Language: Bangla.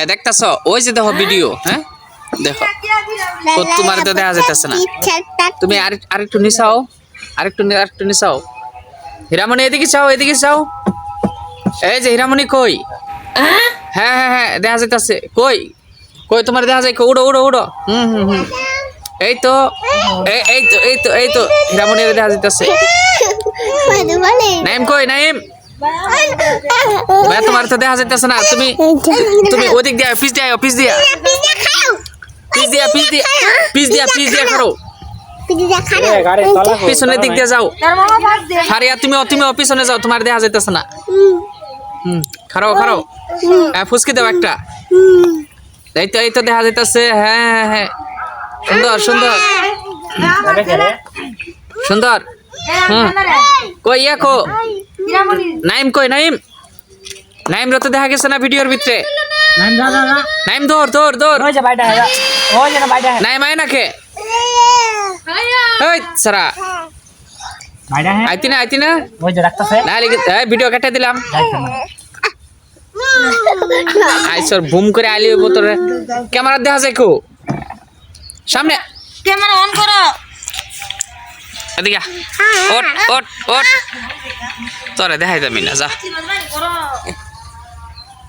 হ্যাঁ দেখতাছ? ওই যে দেখো ভিডিও হ্যাঁ? দেখো। ও তোমার তো দেখা যাইতেছে না। তুমি আর আরেকটু নিছাও আরেকটু নি- আরেকটু নিছাও। হীরামণি এদিকে চাও এদিকে চাও এই যে হীরামণি কই? হ্যাঁ হ্যাঁ হ্যাঁ দেখা যাইতেছে। কই? কই তোমার দেখা যায়? উড়ো উড়ো উড়ো। হুম হুম হুম। এই তো এই এই তো এই তো এই তো হীরামণি দেখা যাইতেছে। নাইম কই? নাইম? ভাই তোমার তো দেখা যাইতেছে না। তুমি তুমি ওদিক দিয়া পিস দিয়া পিস দিয়া। পিস দিয়া পিস দিয়া পিস দিয়া পিস দিয়া করো পিছনের দিক দিয়ে যাও। ফারিয়া তুমি তুমি পিছনে যাও তোমার দেখা যাইতেছে না। হুম খারাও খারাও হ্যাঁ ফুসকি দাও একটা। এই তো এই তো দেখা যাইতেছে। হ্যাঁ হ্যাঁ হ্যাঁ। সুন্দর সুন্দর। সুন্দর। হুম। কই ইয়া কো? নাইম কই নাইম? নাইম রত দেখা গেছে না ভিডিওর ভিতরে? যা যা যা। নাইম ধর ধর ধর। ওই যে বাইটা হ্যাঁ ওই যে না বাইটা হ্যাঁ নাইম আয় না কে এই সারা বাইটা হ্যাঁ আইতি না আইতি না। ওই যে রাখতাছে না লিখে এই ভিডিও কেটে দিলাম। আইসর বুম করে আইলি বোতরে ক্যামেরা দেখা যায় কো? সামনে। ক্যামেরা অন করো। এদিকে। ওট ওট ওট তোরে দেখাই যাবি না যা।